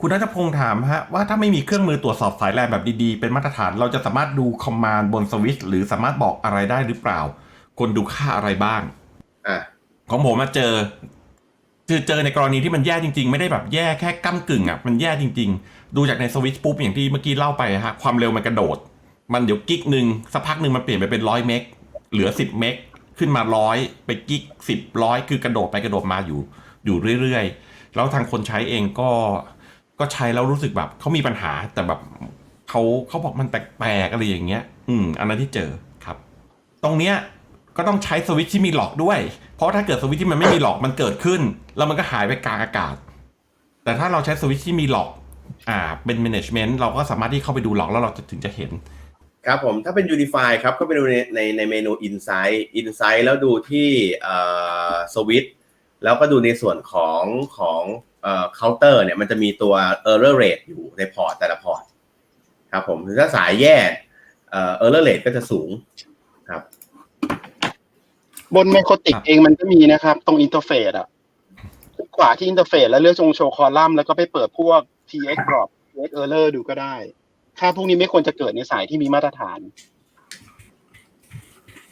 คุณนัทพงศ์ถามฮะว่าถ้าไม่มีเครื่องมือตรวจสอบสายแลนแบบดีๆ เป็นมาตรฐาน เราจะสามารถดูคอมมานด์บนสวิตช์หรือสามารถบอกอะไรได้หรือเปล่าควรดูค่าอะไรบ้างอะของผมมาเจอคือเจอในกรณีที่มันแย่จริง ๆ ไม่ได้แบบแย่แค่ก้ากึ่งอะมันแย่จริง ๆ ดูจากในสวิตช์ปุ๊บอย่างที่เมื่อกี้เล่าไปฮะความเร็วมันกระโดด มันเดี๋ยวกิกหนึ่งสักพักหนึ่งมันเปลี่ยนไปเป็นร้อยเมกเหลือสิบเมกขึ้นมาร้อยไปกิกสิบร้อยคือกระโดดไปกระโดดมาอยู่ อยู่เรื่อยๆ แล้วทางคนใช้เองก็ ก็ใช้แล้วรู้สึกแบบเขามีปัญหาแต่แบบเขาเขาบอกมันแปลกๆอะไรอย่างเงี้ย อืม อันนั้นที่เจอครับ ตรงเนี้ยก็ต้องใช้สวิตช์ที่มีหลอกด้วย เพราะถ้าเกิดสวิตช์ที่มันไม่มีหลอกมันเกิดขึ้น แล้วมันก็หายไปกลางอากาศ แต่ถ้าเราใช้สวิตช์ที่มีหลอก อ่า เป็น management เราก็สามารถที่เข้าไปดูหลอกแล้วเราจะถึงจะเห็น ครับผมถ้าเป็น Unify ครับก็ไปดูในในในเมนู Insight Insight แล้วดูที่เอ่อสวิตแล้วก็ดูในส่วนของของ เอ่อ counter เนี่ยมันจะมีตัว error rate อยู่ในพอร์ตแต่ละพอร์ตครับผมถ้าสายแย่เอ่อ error rate ก็จะสูงครับ บนไมโครติกครับเองมันก็มีนะครับ ตรงอินเทอร์เฟซอะคลิกขวาที่อินเทอร์เฟซแล้วเลือกตรงโชว์คอลัมน์แล้วก็ไปเปิดพวก tx drop tx error ดูก็ได้ ค่าพวกนี้ไม่ควรจะเกิดในสายที่มีมาตรฐาน